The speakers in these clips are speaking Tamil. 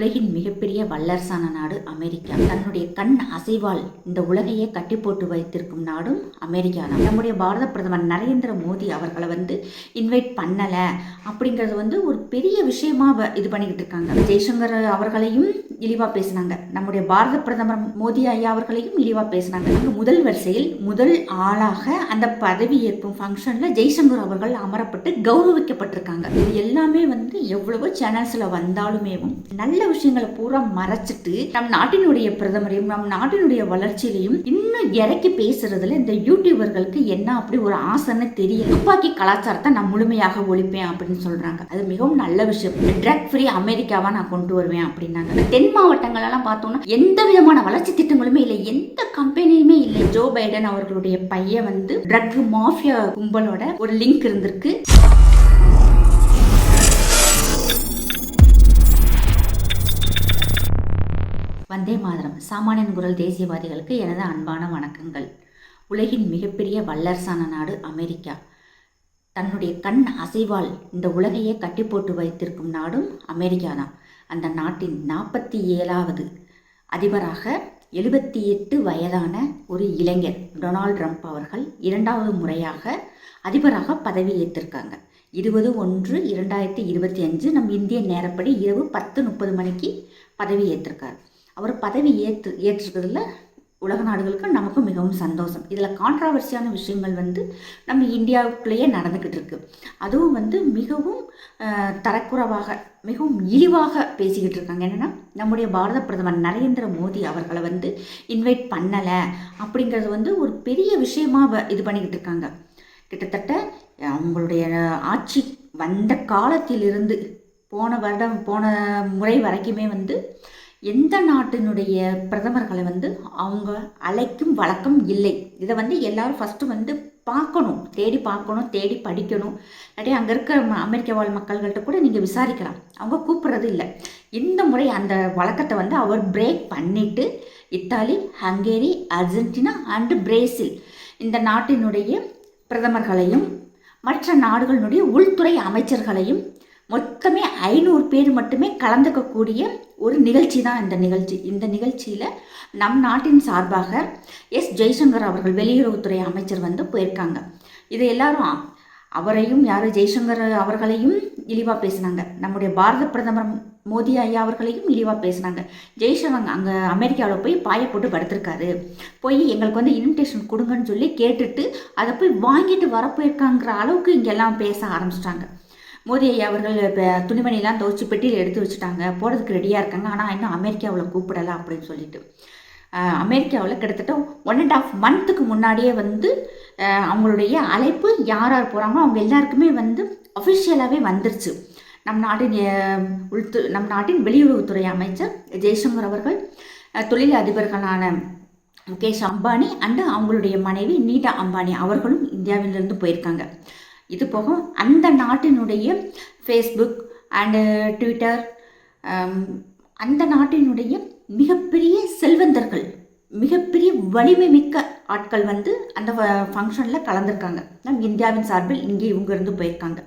உலகின் மிகப்பெரிய வல்லரசான நாடு அமெரிக்கா. தன்னுடைய கண் அசைவால் இந்த உலகையே கட்டி போட்டு வைத்திருக்கும் நாடும் அமெரிக்கா தான். நம்முடைய பாரத பிரதமர் நரேந்திர மோடி அவர்களை வந்து இன்வைட் பண்ணலை அப்படிங்கிறது வந்து ஒரு பெரிய விஷயமா வ- இது பண்ணிக்கிட்டு இருக்காங்க. ஜெய்சங்கர் அவர்களையும் இழிவாக பேசினாங்க. நம்முடைய பாரத பிரதமர் மோடி ஐயா அவர்களையும் இழிவாக பேசினாங்க. முதல் வரிசையில் முதல் ஆளாக அந்த பதவி ஏற்பும் ஃபங்க்ஷனில் ஜெய்சங்கர் அவர்கள் அமரப்பட்டு கௌரவிக்கப்பட்டிருக்காங்க. இது எல்லாமே வந்து எவ்வளவோ சேனல்ஸில் வந்தாலுமேவும் நல்ல விஷயங்களை பூரா மறைச்சிட்டு நம் நாட்டினுடைய பிரதமரையும் நம் நாட்டினுடைய வளர்ச்சியிலையும் இன்னும் இறக்கி பேசுறதுல இந்த யூடியூபர்களுக்கு என்ன அப்படி ஒரு ஆசைன்னு தெரியல. துப்பாக்கி கலாச்சாரத்தை நான் முழுமையாக ஒழிப்பேன் அப்படின்னு சொல்றாங்க. அது மிகவும் நல்ல விஷயம். ட்ரக் ஃப்ரீ அமெரிக்காவா நான் கொண்டு வருவேன் அப்படின்னாங்க. தென் மாவட்டங்களெல்லாம் பார்த்தோம்னா எந்த விதமான வளர்ச்சி திட்டங்களுமே இல்லை. எந்த கம்பெனியுமே இல்லை. ஜோ பைடன் அவர்களுடைய பையன் வந்து ட்ரக் மாஃபியா கும்பலோட ஒரு லிங்க் இருந்திருக்கு. வந்தே மாதரம். சாமானியன் குரல் தேசியவாதிகளுக்கு எனது அன்பான வணக்கங்கள். உலகின் மிகப்பெரிய வல்லரசான நாடு அமெரிக்கா. தன்னுடைய கண் அசைவால் இந்த உலகையே கட்டி போட்டு வைத்திருக்கும் நாடும் அமெரிக்கா தான் அந்த நாட்டின் நாற்பத்தி ஏழாவது அதிபராக எழுபத்தி எட்டு வயதான ஒரு இளைஞர் டொனால்ட் ட்ரம்ப் அவர்கள் இரண்டாவது முறையாக அதிபராக பதவியேற்றிருக்காங்க இருபது ஒன்று இரண்டாயிரத்தி இருபத்தி அஞ்சு நம் இந்திய நேரப்படி இரவு பத்து முப்பது மணிக்கு பதவி ஏற்றிருக்கார். அவர் பதவி ஏற்று ஏற்றிருக்கிறதுல உலக நாடுகளுக்கு நமக்கும் மிகவும் சந்தோஷம். இதில் கான்ட்ராவர்சியான விஷயங்கள் வந்து நம்ம இந்தியாவுக்குள்ளேயே நடந்துக்கிட்டு இருக்கு. அதுவும் வந்து மிகவும் தரக்குறைவாக மிகவும் இழிவாக பேசிக்கிட்டு இருக்காங்க. என்னென்னா நம்முடைய பாரத பிரதமர் நரேந்திர மோடி அவர்களை வந்து இன்வைட் பண்ணலை அப்படிங்கிறது வந்து ஒரு பெரிய விஷயமாக வ- இது பண்ணிக்கிட்டு இருக்காங்க. கிட்டத்தட்ட அவங்களுடைய ஆட்சி வந்த காலத்திலிருந்து போன வருடம் போன முறை வரைக்குமே வந்து எந்த நாட்டினுடைய பிரதமர்களை வந்து அவங்க அழைக்கும் வழக்கம் இல்லை. இதை வந்து எல்லோரும் ஃபஸ்ட்டு வந்து பார்க்கணும் தேடி பார்க்கணும் தேடி படிக்கணும். இல்லாட்டி அங்கே இருக்கிற ம- அமெரிக்க வாழ் மக்கள்கள்ட்ட கூட நீங்கள் விசாரிக்கலாம். அவங்க கூப்பிட்றது இல்லை. இந்த முறை அந்த வழக்கத்தை வந்து அவர் பிரேக் பண்ணிட்டு Italy Hungary Argentina and Brazil இந்த நாட்டினுடைய பிரதமர்களையும் மற்ற நாடுகளினுடைய உள்துறை அமைச்சர்களையும் மொத்தமே ஐநூறு பேர் மட்டுமே கலந்துக்கக்கூடிய ஒரு நிகழ்ச்சி தான் இந்த நிகழ்ச்சி. இந்த நிகழ்ச்சியில் நம் நாட்டின் சார்பாக எஸ். ஜெய்சங்கர் அவர்கள் வெளியுறவுத்துறை அமைச்சர் வந்து போயிருக்காங்க. இது எல்லாரும் அவரையும் யார் ஜெய்சங்கர் அவர்களையும் இழிவாக பேசினாங்க. நம்முடைய பாரத பிரதமர் மோடி ஐயா அவர்களையும் இழிவாக பேசினாங்க. ஜெய்சங்கர் அங்கே அமெரிக்காவில் போய் பாய போட்டு படுத்திருக்காரு. போய் எங்களுக்கு வந்து இன்விடேஷன் கொடுங்கன்னு சொல்லி கேட்டுட்டு அதை போய் வாங்கிட்டு வரப்போயிருக்காங்கிற அளவுக்கு இங்கெல்லாம் பேச ஆரம்பிச்சிட்டாங்க. மோதி ஐயா அவர்கள் இப்போ துணிமணிலாம் துவச்சி பெட்டியில் எடுத்து வச்சுட்டாங்க. போகிறதுக்கு ரெடியாக இருக்காங்க. ஆனால் இன்னும் அமெரிக்காவில் கூப்பிடலாம் அப்படின்னு சொல்லிட்டு. அமெரிக்காவில் கிட்டத்தட்ட ஒன் அண்ட் ஆஃப் மந்த்துக்கு முன்னாடியே வந்து அவங்களுடைய அழைப்பு யார் யார் போகிறாங்களோ அவங்க எல்லாருக்குமே வந்து அஃபிஷியலாகவே வந்துருச்சு. நம் நாட்டின் உள்து நம் நாட்டின் வெளியுறவுத்துறை அமைச்சர் ஜெய்சங்கர் அவர்கள் தொழில் அதிபர்களான முகேஷ் அம்பானி அண்டு அவங்களுடைய மனைவி நீட்டா அம்பானி அவர்களும் இந்தியாவிலிருந்து போயிருக்காங்க. இது போக அந்த நாட்டினுடைய ஃபேஸ்புக் அண்டு ட்விட்டர் அந்த நாட்டினுடைய மிகப்பெரிய செல்வந்தர்கள் மிகப்பெரிய வலிமை மிக்க ஆட்கள் வந்து அந்த uh, ஃபங்க்ஷனில் கலந்துருக்காங்க. நம் இந்தியாவின் சார்பில் இங்கே இவங்க இருந்து போயிருக்காங்க.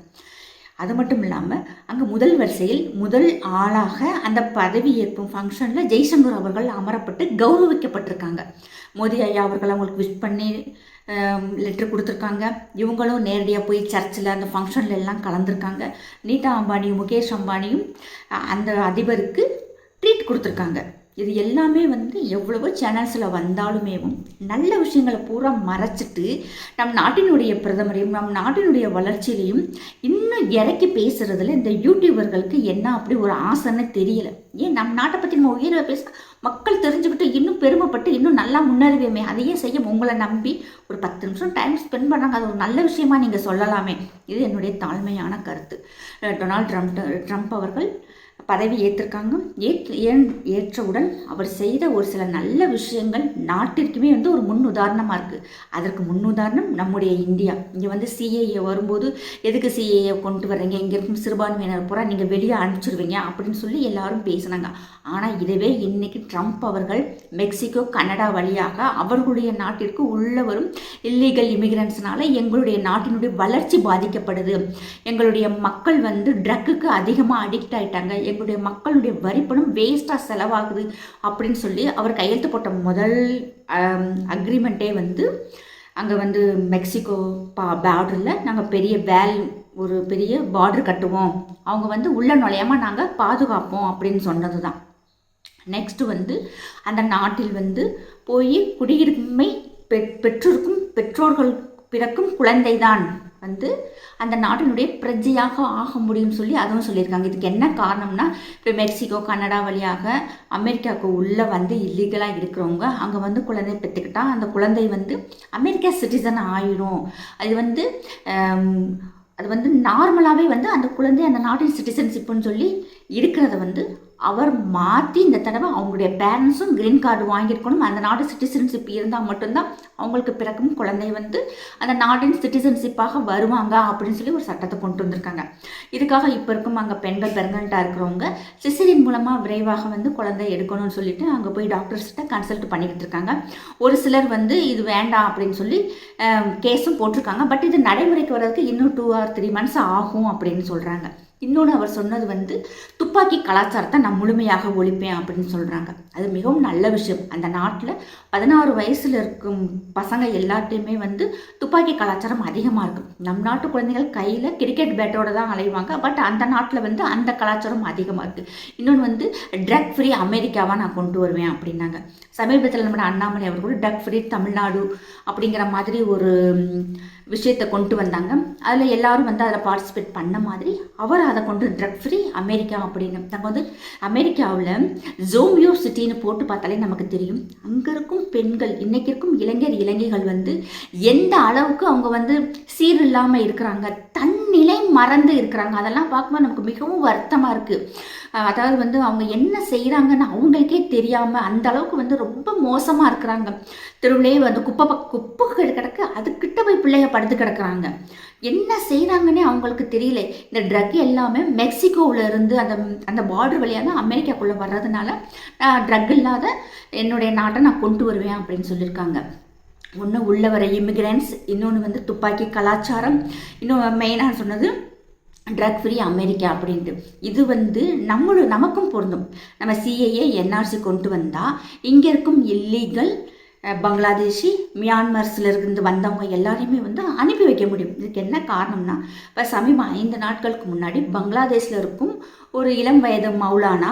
அது மட்டும் இல்லாமல் அங்கே முதல் வரிசையில் முதல் ஆளாக அந்த பதவி ஏற்பும் ஃபங்க்ஷனில் ஜெய்சங்கர் அவர்கள் அமரப்பட்டு கௌரவிக்கப்பட்டிருக்காங்க. மோடி ஐயா அவர்கள் அவங்களுக்கு விஷ் பண்ணி லெட்ரு கொடுத்துருக்காங்க. இவங்களும் நேரடியாக போய் சர்ச்சில் அந்த ஃபங்க்ஷன்ல எல்லாம் கலந்துருக்காங்க. நீதா அம்பானியும் முகேஷ் அம்பானியும் அந்த அதிபருக்கு ட்ரீட் கொடுத்துருக்காங்க. இது எல்லாமே வந்து எவ்வளவோ சேனல்ஸில் வந்தாலுமேவும் நல்ல விஷயங்களை பூரா மறைச்சிட்டு நம் நாட்டினுடைய பிரதமரையும் நம் நாட்டினுடைய வளர்ச்சியிலையும் இன்னும் இறக்கி பேசுறதுல இந்த யூடியூபர்களுக்கு என்ன அப்படி ஒரு ஆசைன்னு தெரியல. ஏன் நம் நாட்டை பற்றி நம்ம உயிரை பேச மக்கள் தெரிஞ்சுக்கிட்டு இன்னும் பெருமைப்பட்டு இன்னும் நல்லா முன்னேறுவேமே. அதையே செய்ய உங்களை நம்பி ஒரு பத்து நிமிஷம் டைம் ஸ்பெண்ட் பண்ணாங்க. அது ஒரு நல்ல விஷயமா நீங்கள் சொல்லலாமே. இது என்னுடைய தாழ்மையான கருத்து. டொனால்ட் ட்ரம்ப் ட்ரம்ப் அவர்கள் பதவி ஏற்றிருக்காங்க ஏற்று ஏன் ஏற்றவுடன் அவர் செய்த ஒரு சில நல்ல விஷயங்கள் நாட்டிற்குமே வந்து ஒரு முன் உதாரணமாக இருக்குது அதற்கு முன் உதாரணம் நம்முடைய இந்தியா. இங்கே வந்து சிஏஏ வரும்போது எதுக்கு சிஏஏ கொண்டு வர்றீங்க? இங்கே இருக்கும் சிறுபான்மையினர் பூரா நீங்கள் வெளியே அனுப்பிச்சிருவீங்க அப்படின்னு சொல்லி எல்லாரும் பேசினாங்க. ஆனால் இதுவே இன்றைக்கி ட்ரம்ப் அவர்கள் மெக்சிகோ கனடா வழியாக அவர்களுடைய நாட்டிற்கு உள்ள வரும் இல்லீகல் இமிகிரண்ட்ஸ்னால எங்களுடைய நாட்டினுடைய வளர்ச்சி பாதிக்கப்படுது. எங்களுடைய மக்கள் வந்து ட்ரக்குக்கு அதிகமாக அடிக்ட் ஆகிட்டாங்க எங்களுடைய மக்களுடைய வரிப்பணம் வேஸ்ட்டாக செலவாகுது அப்படின்னு சொல்லி அவர் கையெழுத்து போட்ட முதல் அக்ரிமெண்ட்டே வந்து அங்கே வந்து மெக்சிகோ பா பார்டரில் நாங்கள் பெரிய வேல் ஒரு பெரிய பார்டர் கட்டுவோம். அவங்க வந்து உள்ள நுழையாமல் நாங்கள் பாதுகாப்போம் அப்படின்னு சொன்னது தான் நெக்ஸ்ட்டு வந்து அந்த நாட்டில் வந்து போய் குடியுரிமை பெ பெற்றிருக்கும் பெற்றோர்கள் பிறக்கும் குழந்தைதான். வந்து அந்த நாட்டினுடைய பிரஜையாக ஆக முடியும்னு சொல்லி அதுவும் சொல்லியிருக்காங்க. இதுக்கு என்ன காரணம்னா இப்போ மெக்சிகோ கனடா வழியாக அமெரிக்காவுக்கு உள்ளே வந்து இல்லீகலாக இருக்கிறவங்க அங்கே வந்து குழந்தை பெற்றுக்கிட்டால் அந்த குழந்தை வந்து அமெரிக்கா சிட்டிசன் ஆயிடும் அது வந்து அது வந்து நார்மலாகவே வந்து அந்த குழந்தை அந்த நாட்டின் சிட்டிசன்ஷிப்புன்னு சொல்லி இருக்கிறத வந்து அவர் மாற்றி இந்த தடவை அவங்களுடைய பேரண்ட்ஸும் க்ரீன் கார்டு வாங்கியிருக்கணும். அந்த நாடு சிட்டிசன்ஷிப் இருந்தால் மட்டும்தான் அவங்களுக்கு பிறக்கும் குழந்தை வந்து அந்த நாட்டின் சிட்டிசன்ஷிப்பாக வருவாங்க அப்படின்னு சொல்லி ஒரு சட்டத்தை கொண்டு வந்திருக்காங்க. இதுக்காக இப்போ இருக்கும் அங்கே பெண்கள் பிரெக்னண்ட்டாக இருக்கிறவங்க சிசரின் மூலமாக விரைவாக வந்து குழந்தை எடுக்கணும்னு சொல்லிட்டு அங்கே போய் டாக்டர்ஸ்கிட்ட கன்சல்ட் பண்ணிக்கிட்டு இருக்காங்க. ஒரு சிலர் வந்து இது வேண்டாம் அப்படின்னு சொல்லி கேஸும் போட்டிருக்காங்க. பட் இது நடைமுறைக்கு வர்றதுக்கு இன்னும் டூ ஆர் த்ரீ மந்த்ஸ் ஆகும் அப்படின்னு சொல்கிறாங்க இன்னொன்று அவர் சொன்னது வந்து துப்பாக்கி கலாச்சாரத்தை நான் முழுமையாக ஒழிப்பேன் அப்படின்னு சொல்கிறாங்க அது மிகவும் நல்ல விஷயம். அந்த நாட்டில் பதினாறு வயசில் இருக்கும் பசங்க எல்லாத்தையுமே வந்து துப்பாக்கி கலாச்சாரம் அதிகமாக இருக்கும். நம் நாட்டு குழந்தைகள் கையில் கிரிக்கெட் பேட்டோடு தான் அலைவாங்க. பட் அந்த நாட்டில் வந்து அந்த கலாச்சாரம் அதிகமாக இருக்குது இன்னொன்று வந்து ட்ரக் ஃப்ரீ அமெரிக்காவாக நான் கொண்டு வருவேன் அப்படின்னாங்க. சமீபத்தில் நம்ம அண்ணாமலை அவர்கள் ட்ரக் ஃப்ரீ தமிழ்நாடு அப்படிங்கிற மாதிரி ஒரு விஷயத்தை கொண்டு வந்தாங்க. அதில் எல்லாரும் வந்து அதில் பார்ட்டிசிபேட் பண்ண மாதிரி அவர் அதை கொண்டு ட்ரக் ஃப்ரீ அமெரிக்கா அப்படின்னு. நம்ம வந்து அமெரிக்காவில் ஜோமியோ சிட்டின்னு போட்டு பார்த்தாலே நமக்கு தெரியும். அங்கே இருக்கும் பெண்கள் இன்றைக்கி இருக்கும் இளைஞர் இளைஞர்கள் வந்து எந்த அளவுக்கு அவங்க வந்து சீர் இல்லாமல் இருக்கிறாங்க தன்னிலை மறந்து இருக்கிறாங்க. அதெல்லாம் பார்க்கும்போது நமக்கு மிகவும் வருத்தமாக இருக்குது அதாவது வந்து அவங்க என்ன செய்கிறாங்கன்னு அவங்களுக்கே தெரியாமல் அந்த அளவுக்கு வந்து ரொம்ப மோசமாக இருக்கிறாங்க. தெருவிலே வந்து குப்பை குப்பைகள் கிடக்கு அதுக்கிட்ட போய் பிள்ளைய படுத்து கிடக்குறாங்க. என்ன செய்கிறாங்கன்னே அவங்களுக்கு தெரியல. இந்த ட்ரக் எல்லாமே மெக்சிகோவில் இருந்து அந்த அந்த பார்டர் வழியாக தான் அமெரிக்காக்குள்ளே வர்றதுனால ட்ரக் இல்லாத என்னுடைய நாட்டை நான் கொண்டு வருவேன் அப்படின்னு சொல்லியிருக்காங்க. ஒன்று உள்ள வர இமிக்ரெண்ட்ஸ் இன்னொன்று வந்து துப்பாக்கி கலாச்சாரம். இன்னும் மெயினாக சொன்னது ட்ரக் ஃப்ரீ அமெரிக்கா அப்படின்ட்டு. இது வந்து நம்மளும் நமக்கும் பொருந்தும். நம்ம சிஏஏ என்ஆர்சி கொண்டு வந்தால் இங்கே இருக்கும் இல்லீகல் பங்களாதேஷி மியான்மர்ஸில் இருந்து வந்தவங்க எல்லாரையுமே வந்து அனுப்பி வைக்க முடியும். இதுக்கு என்ன காரணம்னா இப்போ சமீபம் ஐந்து நாட்களுக்கு முன்னாடி பங்களாதேஷில் இருக்கும் ஒரு இளம் வயது மௌலானா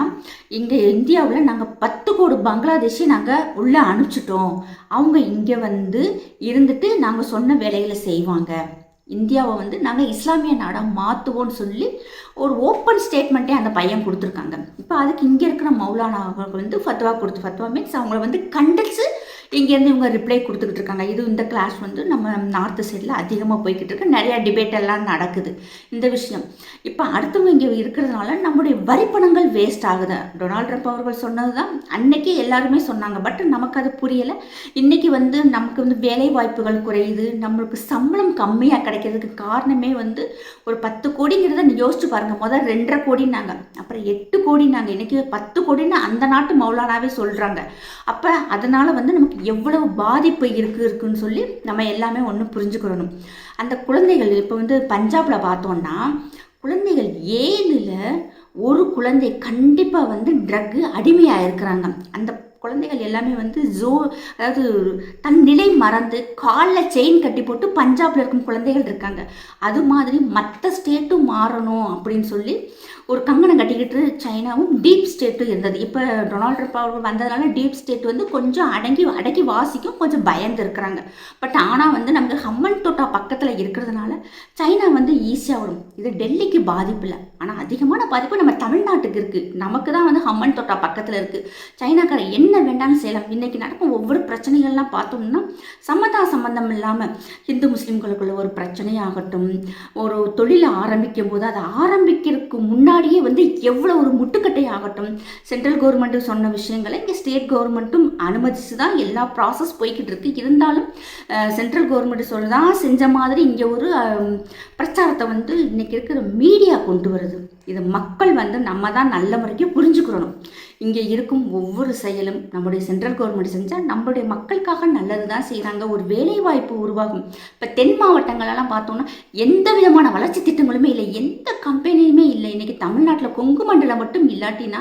இங்கே இந்தியாவில் நாங்கள் பத்து கோடி பங்களாதேஷி நாங்கள் உள்ளே அனுப்பிச்சிட்டோம். அவங்க இங்கே வந்து இருந்துட்டு நாங்கள் சொன்ன வேலைகளை செய்வாங்க. இந்தியாவை வந்து நாங்கள் இஸ்லாமிய நாடாக மாற்றுவோம்னு சொல்லி ஒரு ஓப்பன் ஸ்டேட்மெண்ட்டே அந்த பையன் கொடுத்துருக்காங்க. இப்போ அதுக்கு இங்கே இருக்கிற மௌலானா அவர்கள் வந்து ஃபத்வா கொடுத்து ஃபத்வா மீன்ஸ் அவங்கள வந்து கண்டித்து இங்கேருந்து இவங்க ரிப்ளை கொடுத்துக்கிட்டு இருக்காங்க. இது இந்த கிளாஸ் வந்து நம்ம நார்த்து சைடில் அதிகமாக போய்கிட்டு இருக்கு. நிறையா டிபேட் எல்லாம் நடக்குது. இந்த விஷயம். இப்போ அடுத்தவங்க இங்கே இருக்கிறதுனால நம்முடைய வரிப்பணங்கள் வேஸ்ட் ஆகுது. டொனால்ட் ட்ரம்ப் அவர்கள் சொன்னது தான் அன்னைக்கு எல்லாருமே சொன்னாங்க. பட் நமக்கு அது புரியலை. இன்றைக்கி வந்து நமக்கு வந்து வேலை வாய்ப்புகள் குறையுது. நம்மளுக்கு சம்பளம் கம்மியாக கிடைக்கிறதுக்கு காரணமே வந்து ஒரு பத்து கோடிங்கிறத யோசிச்சு பாருங்கள் முதல் ரெண்டரை கோடினாங்க அப்புறம் எட்டு கோடினாங்க இன்றைக்கி பத்து கோடின்னு அந்த நாட்டு மௌலானாவே சொல்கிறாங்க அப்போ அதனால் வந்து நமக்கு எவ்வளவு பாதிப்பு இருக்குது இருக்குன்னு சொல்லி நம்ம எல்லாமே ஒன்று புரிஞ்சுக்கிறணும் அந்த குழந்தைகள் இப்போ வந்து பஞ்சாபில் பார்த்தோன்னா குழந்தைகள் ஏழில் ஒரு குழந்தை கண்டிப்பாக வந்து ட்ரக்கு அடிமையாக இருக்கிறாங்க அந்த குழந்தைகள் எல்லாமே வந்து ஜோ அதாவது தன் நிலை மறந்து காலில் செயின் கட்டி போட்டு பஞ்சாபில் இருக்கும் குழந்தைகள் இருக்காங்க. அது மாதிரி மற்ற ஸ்டேட்டும் மாறணும் அப்படின்னு சொல்லி ஒரு கங்கணம் கட்டிக்கிட்டு சைனாவும் டீப் ஸ்டேட்டும் இருந்தது. இப்போ டொனால்ட் ட்ரம்ப் அவர்கள் வந்ததுனால டீப் ஸ்டேட் வந்து கொஞ்சம் அடங்கி அடக்கி வாசிக்கும் கொஞ்சம் பயந்து இருக்கிறாங்க. பட் ஆனால் வந்து நமக்கு ஹம்மன் தோட்டா பக்கத்தில் இருக்கிறதுனால சைனா வந்து ஈஸியாக வரும். இது டெல்லிக்கு பாதிப்பு இல்லை. ஆனால் அதிகமான பாதிப்பு நம்ம தமிழ்நாட்டுக்கு இருக்குது நமக்கு தான் வந்து ஹம்மன் தோட்டா பக்கத்தில் இருக்குது சைனாக்கார என்ன வேண்டாம்னு செய்யலாம்? இன்றைக்கி நடக்கும் ஒவ்வொரு பிரச்சனைகள்லாம் பார்த்தோம்னா சம்மதா சம்மந்தம் இல்லாமல் ஹிந்து முஸ்லீம்களுக்குள்ள ஒரு பிரச்சனையாகட்டும் ஒரு தொழிலை ஆரம்பிக்கும் போது அதை ஆரம்பிக்கிறதுக்கு முன்னாடி முன்னாடியே வந்து எவ்வளோ ஒரு முட்டுக்கட்டை ஆகட்டும் சென்ட்ரல் கவர்மெண்ட்டு சொன்ன விஷயங்களை இங்கே ஸ்டேட் கவர்மெண்ட்டும் அனுமதிச்சு தான் எல்லா ப்ராசஸ் போய்கிட்டு இருக்கு. இருந்தாலும் சென்ட்ரல் கவர்மெண்ட் சொல்லதான் செஞ்ச மாதிரி இங்கே ஒரு பிரச்சாரத்தை வந்து இன்றைக்கி இருக்கிற மீடியா கொண்டு வருது. இது மக்கள் வந்து நம்ம தான் நல்ல முறைக்கு புரிஞ்சுக்கிறணும். இங்கே இருக்கும் ஒவ்வொரு செயலும் நம்முடைய சென்ட்ரல் கவர்மெண்ட் செஞ்சால் நம்மளுடைய மக்களுக்காக நல்லது தான் செய்கிறாங்க ஒரு வேலை வாய்ப்பு உருவாகும். இப்போ தென் மாவட்டங்களெல்லாம் பார்த்தோம்னா எந்த விதமான வளர்ச்சி திட்டங்களுமே இல்லை. எந்த கம்பெனியுமே இல்லை. இன்றைக்கி தமிழ்நாட்டில் கொங்கு மண்டலம் மட்டும் இல்லாட்டினா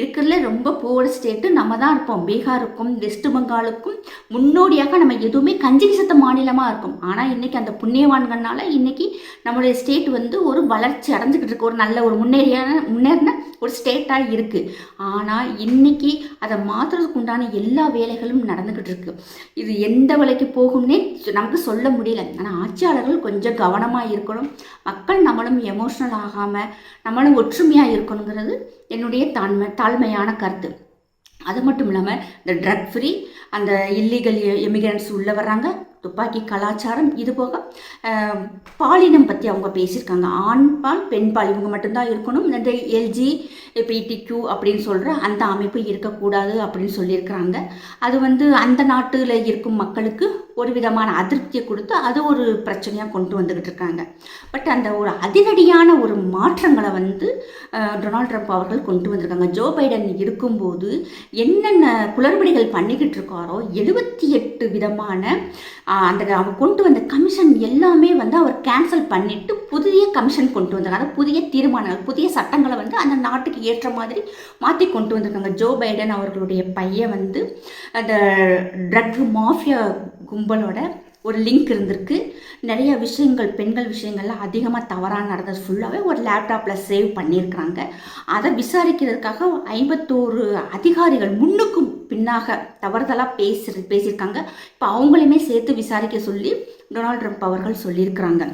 இருக்கிறதுல ரொம்ப புவர் ஸ்டேட்டு நம்ம தான் இருப்போம். பீகாருக்கும் வெஸ்ட் பெங்காலுக்கும் முன்னோடியாக நம்ம எதுவுமே கஞ்சி சத்த மாநிலமாக இருக்கும். ஆனால் இன்றைக்கி அந்த புண்ணியவான்கள்னால இன்றைக்கி நம்மளுடைய ஸ்டேட் வந்து ஒரு வளர்ச்சி அடைஞ்சிக்கிட்டு இருக்கு. ஒரு நல்ல ஒரு முன்னேறியான முன்னேறின ஒரு ஸ்டேட்டாக இருக்குது ஆனால் இன்னைக்கு அதை மாற்றுறதுக்கு உண்டான எல்லா வேலைகளும் நடந்துக்கிட்டு இருக்கு. இது எந்த விலைக்கு போகும்னே நமக்கு சொல்ல முடியல. ஆனால் ஆட்சியாளர்கள் கொஞ்சம் கவனமாக இருக்கணும். மக்கள் நம்மளும் எமோஷ்னல் ஆகாமல் நம்மளும் ஒற்றுமையாக இருக்கணுங்கிறது என்னுடைய தாழ்மை தாழ்மையான கருத்து. அது மட்டும் இல்லாமல் இந்த ட்ரக் ஃப்ரீ அந்த இல்லீகல் எமிகிரண்ட்ஸ் உள்ளே வர்றாங்க. துப்பாக்கி கலாச்சாரம் இது போக பாலினம் பற்றி அவங்க பேசியிருக்காங்க. ஆண் பால் பெண் பால் இவங்க மட்டும்தான் இருக்கணும். இந்த எல்ஜி பிடிக்யூ அப்படின்னு சொல்கிற அந்த அமைப்பு இருக்கக்கூடாது அப்படின்னு சொல்லியிருக்கிறாங்க. அது வந்து அந்த நாட்டில் இருக்கும் மக்களுக்கு ஒரு விதமான அதிருப்தியை கொடுத்து அது ஒரு பிரச்சனையாக கொண்டு வந்துக்கிட்டு இருக்காங்க. பட் அந்த ஒரு அதிரடியான ஒரு மாற்றங்களை வந்து டொனால்ட் ட்ரம்ப் அவர்கள் கொண்டு வந்திருக்காங்க. ஜோ பைடன் இருக்கும்போது என்னென்ன குளறுபடிகள் பண்ணிக்கிட்டு இருக்காரோ எழுபத்தி எட்டு விதமான அந்த அவர் கொண்டு வந்த கமிஷன் எல்லாமே வந்து அவர் கேன்சல் பண்ணிட்டு புதிய கமிஷன் கொண்டு வந்திருக்காங்க. புதிய தீர்மானங்கள் புதிய சட்டங்களை வந்து அந்த நாட்டுக்கு ஏற்ற மாதிரி மாற்றி கொண்டு வந்திருக்காங்க. ஜோ பைடன் அவர்களுடைய பையன் வந்து அந்த ட்ரக் மாஃபியா கும்பலோட ஒரு லிங்க் இருந்திருக்கு. நிறைய விஷயங்கள் பெண்கள் விஷயங்கள்லாம் அதிகமாக தவறாக நடந்தது ஃபுல்லாகவே ஒரு லேப்டாப்பில் சேவ் பண்ணியிருக்கிறாங்க அதை விசாரிக்கிறதுக்காக ஐம்பத்தோரு அதிகாரிகள் முன்னுக்கும் பின்னாக தவறுதலாக பேசி பேசியிருக்காங்க. இப்போ அவங்களையுமே சேர்த்து விசாரிக்க சொல்லி டொனால்ட் ட்ரம்ப் அவர்கள் சொல்லியிருக்கிறாங்க.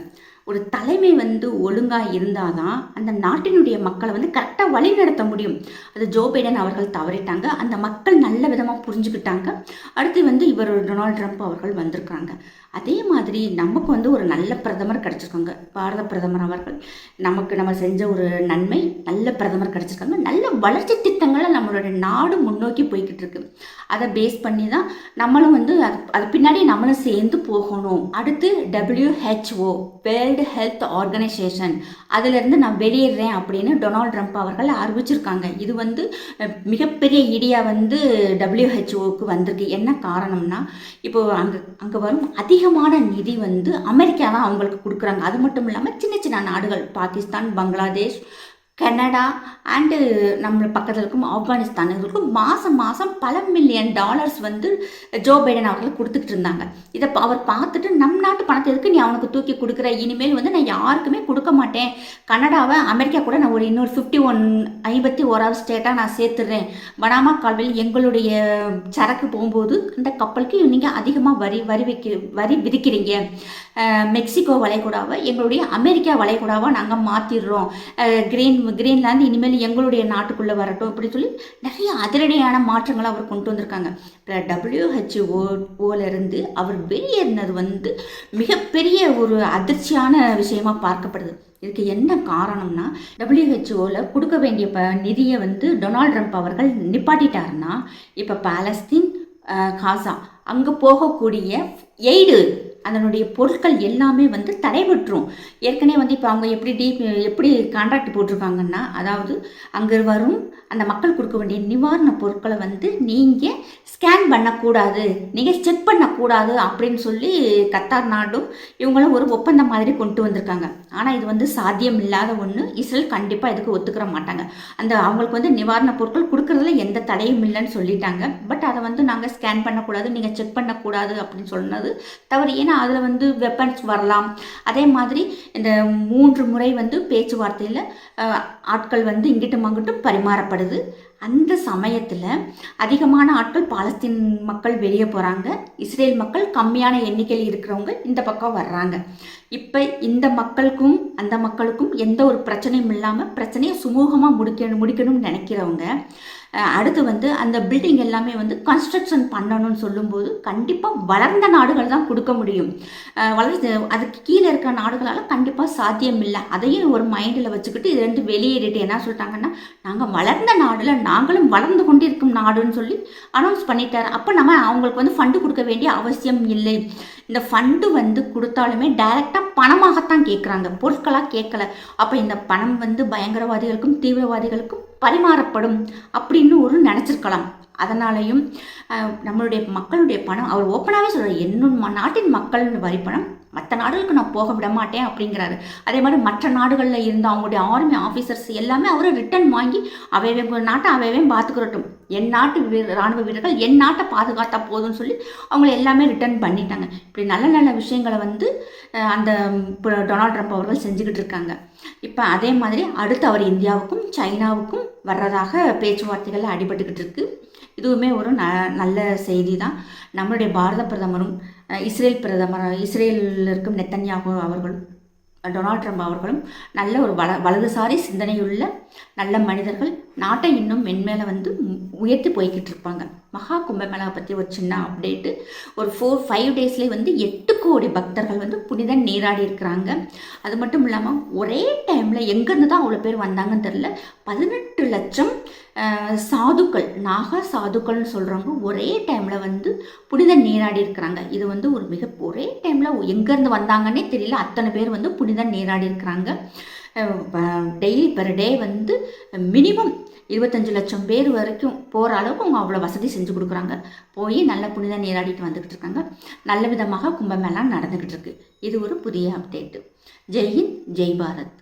ஒரு தலைமை வந்து ஒழுங்காக இருந்தால் தான் அந்த நாட்டினுடைய மக்களை வந்து கரெக்டாக வழி நடத்த முடியும். அது ஜோ பைடன் அவர்கள் தவறிட்டாங்க. அந்த மக்கள் நல்ல விதமாக புரிஞ்சுக்கிட்டாங்க. அடுத்து வந்து இவர் டொனால்ட் ட்ரம்ப் அவர்கள் வந்திருக்காங்க அதே மாதிரி நமக்கு வந்து ஒரு நல்ல பிரதமர் கிடச்சிருக்காங்க. பாரத பிரதமர் அவர்கள். நமக்கு நம்ம செஞ்ச ஒரு நன்மை நல்ல பிரதமர் கிடச்சிருக்காங்க. நல்ல வளர்ச்சி திட்டங்களை நம்மளோட நாடு முன்னோக்கி போய்கிட்டு இருக்கு அதை பேஸ் பண்ணி தான் நம்மளும் வந்து அது அது பின்னாடி நம்மளும் சேர்ந்து போகணும். அடுத்து டபிள்யூஹெச்ஓ வேர்ல்டு ஹெல்த் ஆர்கனைசேஷன் அதிலிருந்து நான் வெளியேறேன் அப்படின்னு டொனால்ட் ட்ரம்ப் அவர்கள் அறிவிச்சிருக்காங்க. இது வந்து மிகப்பெரிய இடியா வந்து டபிள்யூஹெச்ஓக்கு வந்திருக்கு. என்ன காரணம்னா இப்போ அங்கே அங்கே வரும் அதிக அதிகமான நிதி வந்து அமெரிக்கா தான் அவங்களுக்கு கொடுக்குறாங்க. அது மட்டும் இல்லாமல் சின்ன சின்ன நாடுகள் பாகிஸ்தான் பங்களாதேஷ் கனடா அண்டு நம்ம பக்கத்தில் இருக்கும் ஆப்கானிஸ்தான் மாதம் மாதம் பல மில்லியன் டாலர்ஸ் வந்து ஜோ பைடன் அவர்கள் கொடுத்துக்கிட்டு இருந்தாங்க. இதை அவர் பார்த்துட்டு நம் நாட்டு பணத்தை எதுக்கு நீ அவனுக்கு தூக்கி கொடுக்குற? இனிமேல் வந்து நான் யாருக்குமே கொடுக்க மாட்டேன். கனடாவை அமெரிக்கா கூட நான் ஒரு இன்னொரு ஃபிஃப்டி ஒன் ஐம்பத்தி ஓராவது ஸ்டேட்டாக நான் சேர்த்துடுறேன் வனாமா கால்வெளியில் எங்களுடைய சரக்கு போகும்போது அந்த கப்பலுக்கு நீங்கள் அதிகமாக வரி வரி வைக்க வரி விதிக்கிறீங்க. மெக்சிகோ வளைகுடாவை எங்களுடைய அமெரிக்கா வளைகுடாவை நாங்கள் மாற்றிடுறோம் கிரீன் கிரீன்லாந்து இனிமேல் எங்களுடைய நாட்டுக்குள்ளே வரட்டும் அப்படின்னு சொல்லி நிறைய அதிரடியான மாற்றங்களை அவர் கொண்டு வந்திருக்காங்க. இப்போ இருந்து அவர் வெளியேறினது வந்து மிகப்பெரிய ஒரு அதிர்ச்சியான விஷயமா பார்க்கப்படுது. இதுக்கு என்ன காரணம்னா டபிள்யூஹெச்ஓவில் கொடுக்க வேண்டிய ப நிதியை வந்து டொனால்ட் ட்ரம்ப் அவர்கள் நிப்பாட்டிட்டாருன்னா இப்போ பாலஸ்தீன் காசா அங்கே போகக்கூடிய எய்டு அதனுடைய பொருட்கள் எல்லாமே வந்து தடைபற்றும் ஏற்கனவே வந்து இப்போ அவங்க எப்படி டீப் எப்படி கான்ட்ராக்ட் போட்டிருக்காங்கன்னா அதாவது அங்கே வரும் அந்த மக்கள் கொடுக்க வேண்டிய நிவாரண பொருட்களை வந்து நீங்கள் ஸ்கேன் பண்ணக்கூடாது. நீங்கள் செக் பண்ணக்கூடாது அப்படின்னு சொல்லி கத்தார் நாடும் இவங்களும் ஒரு ஒப்பந்தம் மாதிரி கொண்டு வந்திருக்காங்க. ஆனால் இது வந்து சாத்தியம் இல்லாத ஒன்று இஸ்ரேல் கண்டிப்பாக இதுக்கு ஒத்துக்கிற மாட்டாங்க. அந்த அவங்களுக்கு வந்து நிவாரண பொருட்கள் கொடுக்கறதுல எந்த தடையும் இல்லைன்னு சொல்லிட்டாங்க. பட் அதை வந்து நாங்கள் ஸ்கேன் பண்ணக்கூடாது நீங்கள் செக் பண்ணக்கூடாது அப்படின்னு சொன்னது தவறு. ஏன்னா அதில் வந்து வெப்பன்ஸ் வரலாம். அதே மாதிரி இந்த மூன்று முறை வந்து பேச்சுவார்த்தையில் ஆட்கள் வந்து இங்கிட்டும் அங்கிட்டும் பரிமாறப்படுது. அந்த சமயத்தில் அதிகமான ஆட்கள் பாலஸ்தீன் மக்கள் வெளியே போகிறாங்க இஸ்ரேல் மக்கள் கம்மியான எண்ணிக்கையில் இருக்கிறவங்க இந்த பக்கம் வர்றாங்க. இப்போ இந்த மக்களுக்கும் அந்த மக்களுக்கும் எந்த ஒரு பிரச்சனையும் இல்லாமல் பிரச்சனையை சுமூகமாக முடிக்கணும் முடிக்கணும்னு நினைக்கிறவங்க அடுத்து வந்து அந்த பில்டிங் எல்லாமே வந்து கன்ஸ்ட்ரக்ஷன் பண்ணணும்னு சொல்லும்போது கண்டிப்பாக வளர்ந்த நாடுகள் தான் கொடுக்க முடியும். வளர்ந்து அதுக்கு கீழே இருக்கிற நாடுகளால் கண்டிப்பாக சாத்தியம் இல்லை. அதையும் ஒரு மைண்டில் வச்சுக்கிட்டு இது ரெண்டு வெளியேறிட்டு என்ன சொல்லிட்டாங்கன்னா நாங்கள் வளர்ந்த நாடில் நாங்களும் வளர்ந்து கொண்டிருக்கும் நாடுன்னு சொல்லி அனௌன்ஸ் பண்ணிட்டார். அப்போ நம்ம அவங்களுக்கு வந்து ஃபண்டு கொடுக்க வேண்டிய அவசியம் இல்லை. இந்த ஃபண்டு வந்து கொடுத்தாலுமே டைரெக்டாக பணமாகத்தான் கேட்குறாங்க பொருட்களாக கேட்கல அப்போ இந்த பணம் வந்து பயங்கரவாதிகளுக்கும் தீவிரவாதிகளுக்கும் பரிமாறப்படும் அப்படின்னு ஒரு நினச்சிருக்கலாம். அதனாலையும் நம்மளுடைய மக்களுடைய பணம் அவர் ஓப்பனாகவே சொல்கிறார் என்னும் நாட்டின் மக்கள் வரி பணம் மற்ற நாடுகளுக்கு நான் போக விட மாட்டேன் அப்படிங்கிறாரு. அதே மாதிரி மற்ற நாடுகளில் இருந்த அவங்களுடைய ஆர்மி ஆஃபீஸர்ஸ் எல்லாமே அவரை ரிட்டர்ன் வாங்கி அவைவே நாட்டை அவைவே பார்த்துக்கிறட்டும். என் நாட்டு வீர ராணுவ வீரர்கள் என் நாட்டை பாதுகாத்தா போதும்னு சொல்லி அவங்கள எல்லாமே ரிட்டர்ன் பண்ணிட்டாங்க. இப்படி நல்ல நல்ல விஷயங்களை வந்து அந்த இப்போ டொனால்ட் ட்ரம்ப் அவர்கள் செஞ்சுக்கிட்டு இருக்காங்க. இப்போ அதே மாதிரி அடுத்து அவர் இந்தியாவுக்கும் சைனாவுக்கும் வர்றதாக பேச்சுவார்த்தைகள் அடிபட்டுக்கிட்டு இருக்கு. இதுவுமே ஒரு ந நல்ல செய்தி தான் நம்மளுடைய பாரத பிரதமரும் இஸ்ரேல் பிரதமர் இஸ்ரேலில் இருக்கும் நெத்தன்யாகு அவர்களும் டொனால்ட் ட்ரம்ப் அவர்களும் நல்ல ஒரு வல வலதுசாரி சிந்தனையுள்ள நல்ல மனிதர்கள். நாட்டை இன்னும் மென்மேலே வந்து உ- உயர்த்தி போய்கிட்டு இருப்பாங்க. மகா கும்பமேளா பற்றி ஒரு சின்ன அப்டேட்டு ஒரு ஃபோர் ஃபைவ் டேஸ்லேயே வந்து எட்டு கோடி பக்தர்கள் வந்து புனித நீராடி இருக்கிறாங்க. அது மட்டும் இல்லாமல் ஒரே டைமில் எங்கேருந்து தான் அவ்வளோ பேர் வந்தாங்கன்னு தெரில பதினெட்டு லட்சம் சாதுக்கள் நாக சாதுக்கள்னு சொல்கிறவங்க ஒரே டைமில் வந்து புனித நீராடி இருக்கிறாங்க. இது வந்து ஒரு மிக ஒரே டைமில் எங்கேருந்து வந்தாங்கன்னே தெரியல. அத்தனை பேர் வந்து புனித நீராடி இருக்கிறாங்க. டெய்லி பெர் டே வந்து மினிமம் இருபத்தஞ்சு லட்சம் பேர் வரைக்கும் போகிற அளவுக்கு அவங்க அவ்வளோ வசதி செஞ்சு கொடுக்குறாங்க. போய் நல்ல புனித நீராடிட்டு வந்துக்கிட்டு இருக்காங்க. நல்ல விதமாக கும்பமேளா நடந்துக்கிட்டு இருக்கு. இது ஒரு புதிய அப்டேட்டு ஜெய் ஹிந்த் ஜெய் பாரத்.